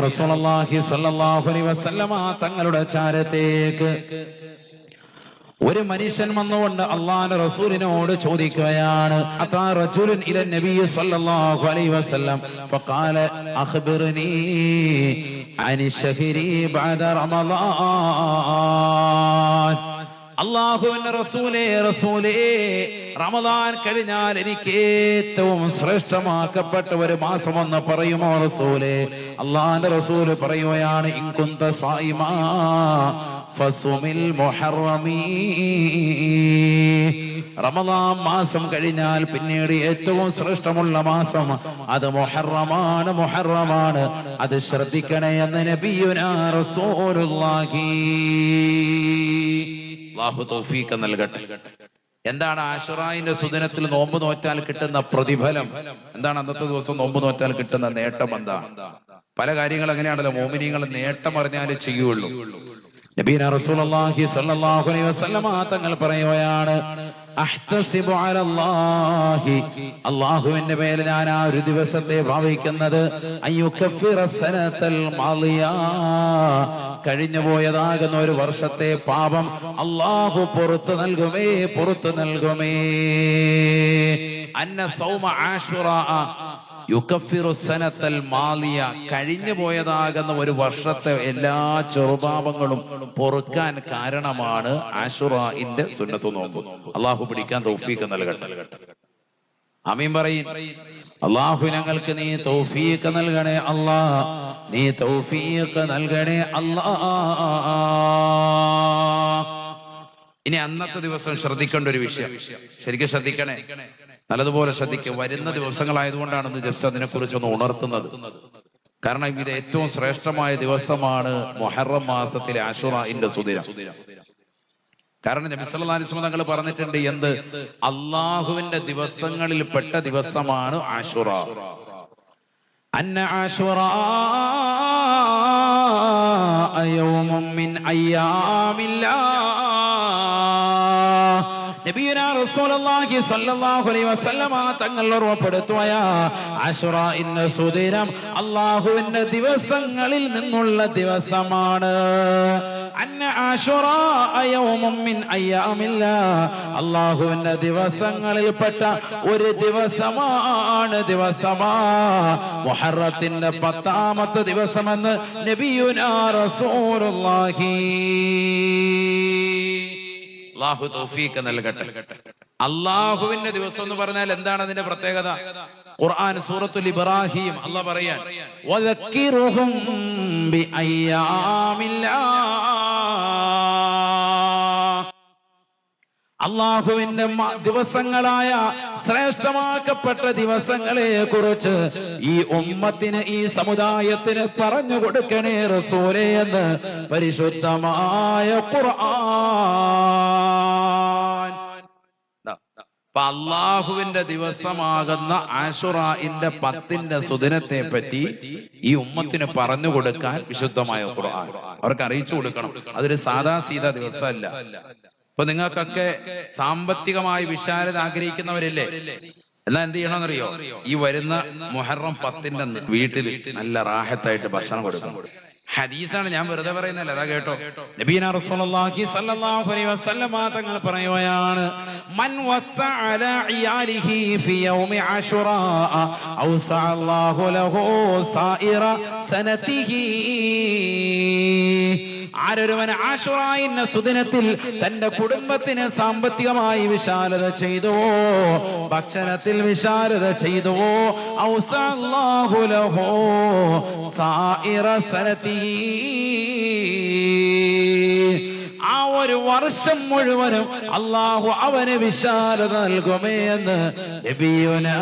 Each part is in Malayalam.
റസൂലുള്ളാഹി സ്വല്ലല്ലാഹു അലൈഹി തങ്ങളുടെ ചാരത്തേക്ക് ഒരു മനുഷ്യൻ വന്നുകൊണ്ട് അള്ളാന്റെ റസൂലിനോട് ചോദിക്കുകയാണ് അതാ റജുലുൻ ഇല നബി സല്ലല്ലാഹു അലൈഹി വസല്ലം? ഫഖാല അഖ്ബിർനി അനി ശഹരി ബഅദ റമളാൻ അള്ളാഹുവിന്റെ റസൂലേ റസൂലേ റമദാൻ കഴിഞ്ഞാൽ എനിക്ക് ഏറ്റവും ശ്രേഷ്ഠമാക്കപ്പെട്ട ഒരു മാസമെന്ന് പറയുമോ റസൂലേ? അള്ളാഹിന്റെ റസൂൽ പറയുകയാണ് ഇങ്കുന്ത സായിമാ ഫസുമിൽ റമദാൻ മാസം കഴിഞ്ഞാൽ പിന്നീട് ഏറ്റവും ശ്രേഷ്ഠമുള്ള മാസം അത് മൊഹറമാണ് മുഹറമാണ്. അത് ശ്രദ്ധിക്കണേ എന്ന് നബിയുനാ റസൂലുള്ളാഹി. അല്ലാഹു തൗഫീഖ് നൽകട്ടെ. എന്താണ് ആഷുറായിന്റെ സുദിനത്തിൽ നോമ്പ് നോറ്റാൽ കിട്ടുന്ന പ്രതിഫലം? എന്താണ് അന്നത്തെ ദിവസം നോമ്പ് നോറ്റാൽ കിട്ടുന്ന നേട്ടം എന്താ? പല കാര്യങ്ങൾ അങ്ങനെയാണല്ലോ. മോമിനിയങ്ങൾ നേട്ടം അറിഞ്ഞാലേ ചെയ്യുള്ളൂ. റസൂലുള്ളാഹി സ്വല്ലല്ലാഹു അലൈഹി വസല്ലമ തങ്ങൾ പറയുകയാണ് അഹ്തസിബു അലല്ലാഹി. അല്ലാഹുവിന്റെ മേൽ ഞാൻ ആ ഒരു ദിവസത്തെ ഭാവിക്കുന്നത് കഴിഞ്ഞു പോയതാകുന്ന ഒരു വർഷത്തെ പാപം അള്ളാഹു പുറത്തു നൽകുമേ പുറത്തു നൽകുമേ. അന്ന സൗമ ആഷുറാ മാലിയ. കഴിഞ്ഞു പോയതാകുന്ന ഒരു വർഷത്തെ എല്ലാ ചെറുപാപങ്ങളും പൊറുക്കാൻ കാരണമാണ് ആഷുറാന്റെ സുന്നത്ത് നോമ്പ്. അള്ളാഹു പിടിക്കാൻ തൗഫീഖ് നൽകട്ടെ. അമീൻ പറയും. അള്ളാഹു ഞങ്ങൾക്ക് നീ തൗഫീഖ് നൽകണേ അല്ലാ നീ തൗഫീഖ് നൽകണേ അല്ലാ ഇനി അന്നത്തെ ദിവസം ശ്രദ്ധിക്കേണ്ട ഒരു വിഷയം. ശരിക്കും ശ്രദ്ധിക്കണേ. നല്ലതുപോലെ ശ്രദ്ധിക്കുക വരുന്ന ദിവസങ്ങളായതുകൊണ്ടാണ് ജസ്റ്റ് അതിനെ കുറിച്ചൊന്ന് ഉണർത്തുന്നത്. കാരണം ഇത് ഏറ്റവും ശ്രേഷ്ഠമായ ദിവസമാണ് മൊഹറം മാസത്തിലെ ആഷുറന്റെ സുദിനം. കാരണം നബി സല്ലല്ലാഹു അലൈഹി വസല്ലം തങ്ങൾ പറഞ്ഞിട്ടുണ്ട് എന്ത്? അള്ളാഹുവിന്റെ ദിവസങ്ങളിൽ പെട്ട ദിവസമാണ് ആഷുറ അന്ന يوم من മിൻ الله. നബീന റസൂലുള്ളാഹി സ്വല്ലല്ലാഹു അലൈഹി വസല്ലമ തങ്ങൾ ഓർമ്മപ്പെടുത്തുവായ ആശുറ ഇന്ന സുദിനം അള്ളാഹുവിന്റെ ദിവസങ്ങളിൽ നിന്നുള്ള ദിവസമാണ്. അള്ളാഹുവിന്റെ ദിവസങ്ങളിൽപ്പെട്ട ഒരു ദിവസമാണ് ദിവസമാ. മുഹറത്തിന്റെ പത്താമത്തെ ദിവസമെന്ന് നബിയുനാ റസൂലുള്ളാഹി. നൽകട്ടെ. അള്ളാഹുവിന്റെ ദിവസം എന്ന് പറഞ്ഞാൽ എന്താണ് അതിന്റെ പ്രത്യേകത? ഖുർആൻ സൂറത്തുൽ ഇബ്രാഹിം അള്ളാഹ് പറയാൻ അള്ളാഹുവിന്റെ ദിവസങ്ങളായ ശ്രേഷ്ഠമാക്കപ്പെട്ട ദിവസങ്ങളെ കുറിച്ച് ഈ ഉമ്മത്തിന് ഈ സമുദായത്തിന് പറഞ്ഞു കൊടുക്കണേ റസൂലേ എന്ന് പരിശുദ്ധമായ ഖുർആൻ. അള്ളാഹുവിന്റെ ദിവസമാകുന്ന ആഷുറാന്റെ പത്തിന്റെ സുദിനത്തെ പറ്റി ഈ ഉമ്മത്തിന് പറഞ്ഞു കൊടുക്കാൻ വിശുദ്ധമായ ഖുർആൻ. അവർക്ക് അറിയിച്ചു കൊടുക്കണം. അതൊരു സാധാ സീത ദിവസമല്ല. ഇപ്പൊ നിങ്ങൾക്കൊക്കെ സാമ്പത്തികമായി വിശാലത ആഗ്രഹിക്കുന്നവരില്ലേ? എന്നാ എന്ത് ചെയ്യണമെന്നറിയോ? ഈ വരുന്ന മുഹറം പത്തിന്റെ വീട്ടിൽ നല്ല റാഹത്തായിട്ട് ഭക്ഷണം കൊടുക്കണം ഹദീസാണ് ഞാൻ വെറുതെ പറയുന്നല്ല അതാ കേട്ടോ. നബീന റസൂലുള്ളാഹി സ്വല്ലല്ലാഹു അലൈഹി വസല്ലമ തങ്ങൾ പറയുകയാണ് മൻ വസ്സ അലാ ഇയാലിഹി ഫി യൗമി ആശുറാ ഔസ അല്ലാഹു ലഹു സായിറ സനതിഹി ആരൊരുവൻ ആശുറായിന്ന സുദിനത്തിൽ തന്റെ കുടുംബത്തിന് സാമ്പത്തികമായി വിശാലത ചെയ്തുവോ? ഭക്ഷണത്തിൽ വിശാലത ലഹു സായിറ ആ ഒരു വർഷം മുഴുവനും അള്ളാഹു അവന് വിശാലത നൽകുമേ എന്ന് നബിയുനാ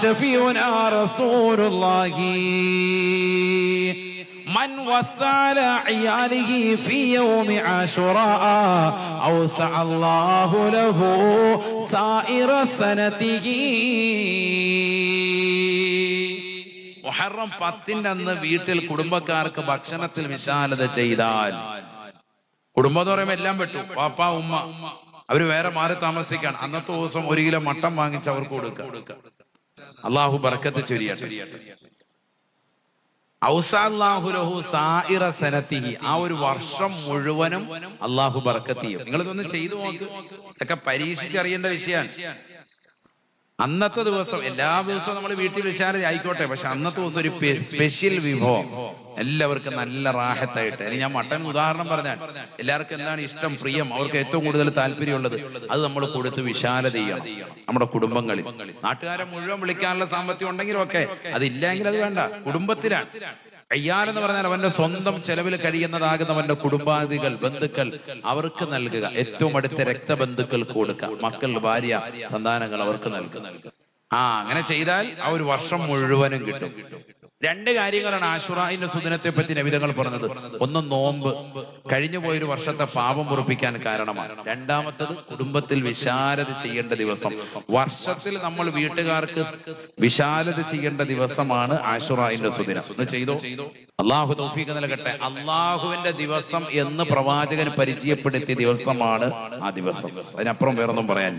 ഷഫിയുനാ റസൂലുള്ളാഹി. من وسع عياله في يوم عاشوراء أوسع الله له سائر سنته മുഹറം പത്തിന്റെ അന്ന് വീട്ടിൽ കുടുംബക്കാർക്ക് ഭക്ഷണത്തിൽ വിശാലത ചെയ്താൽ കുടുംബം എന്ന് പറയുമ്പോൾ എല്ലാം പെട്ടു പാപ്പ ഉമ്മ അവര് വേറെ മാറി താമസിക്കാണ് അന്നത്തെ ദിവസം ഒരു കിലോ മട്ടൻ വാങ്ങിച്ച് അവർക്ക് കൊടുക്കുക അള്ളാഹു ബർക്കത്ത് ചൊരിയട്ടെ ഔസാല്ലാഹുലഹു സായിറ ആ ഒരു വർഷം മുഴുവനും അള്ളാഹു ബർക്കത്ത് ചെയ്യും. നിങ്ങൾ ഇതൊന്ന് ചെയ്തു നോക്ക്. ഇതൊക്കെ പരീക്ഷിച്ചറിയേണ്ട വിഷയമാണ്. അന്നത്തെ ദിവസം എല്ലാ ദിവസവും നമ്മൾ വീട്ടിൽ വിശാല ആയിക്കോട്ടെ. പക്ഷെ അന്നത്തെ ദിവസം ഒരു സ്പെഷ്യൽ വിഭവം. എല്ലാവർക്കും നല്ല റാഹത്തായിട്ട്. അല്ലെങ്കിൽ ഞാൻ മട്ടൻ ഉദാഹരണം പറഞ്ഞാൽ എല്ലാവർക്കും എന്താണ് ഇഷ്ടം? പ്രിയം. അവർക്ക് ഏറ്റവും കൂടുതൽ താല്പര്യമുള്ളത് അത് നമ്മൾ കൊടുത്ത് വിശാലത ചെയ്യണം. നമ്മുടെ കുടുംബങ്ങളിൽ. നാട്ടുകാരെ മുഴുവൻ വിളിക്കാനുള്ള സാമ്പത്തികം ഉണ്ടെങ്കിലും ഒക്കെ അതില്ലെങ്കിൽ അത് വേണ്ട. കുടുംബത്തിലാണ്. കയ്യാൽ എന്ന് പറഞ്ഞാൽ അവന്റെ സ്വന്തം ചെലവിൽ കഴിയുന്നതാകുന്നവന്റെ കുടുംബാദികൾ ബന്ധുക്കൾ അവർക്ക് നൽകുക. ഏറ്റവും അടുത്ത രക്തബന്ധുക്കൾക്ക് കൊടുക്കുക. മക്കൾ ഭാര്യ സന്താനങ്ങൾ അവർക്ക് നൽകുക. ആ അങ്ങനെ ചെയ്താൽ ആ ഒരു വർഷം മുഴുവനും കിട്ടും. രണ്ട് കാര്യങ്ങളാണ് ആശുറായിന്റെ സുദിനത്തെ പറ്റി നബിതങ്ങൾ പറഞ്ഞത്. ഒന്ന് നോമ്പ്. കഴിഞ്ഞു പോയൊരു വർഷത്തെ പാപം പൊറുപ്പിക്കാൻ കാരണമാണ്. രണ്ടാമത്തത് കുടുംബത്തിൽ വിശാലത ചെയ്യേണ്ട ദിവസം. വർഷത്തിൽ നമ്മൾ വീട്ടുകാർക്ക് വിശാലത ചെയ്യേണ്ട ദിവസമാണ് ആശുറായിന്റെ സുദിനം. ഒന്ന് ചെയ്തോ? അള്ളാഹു തൗഫീഖ് നൽകട്ടെ. അള്ളാഹുവിന്റെ ദിവസം എന്ന് പ്രവാചകൻ പരിചയപ്പെടുത്തിയ ദിവസമാണ് ആ ദിവസം. അതിനപ്പുറം വേറൊന്നും പറയാൻ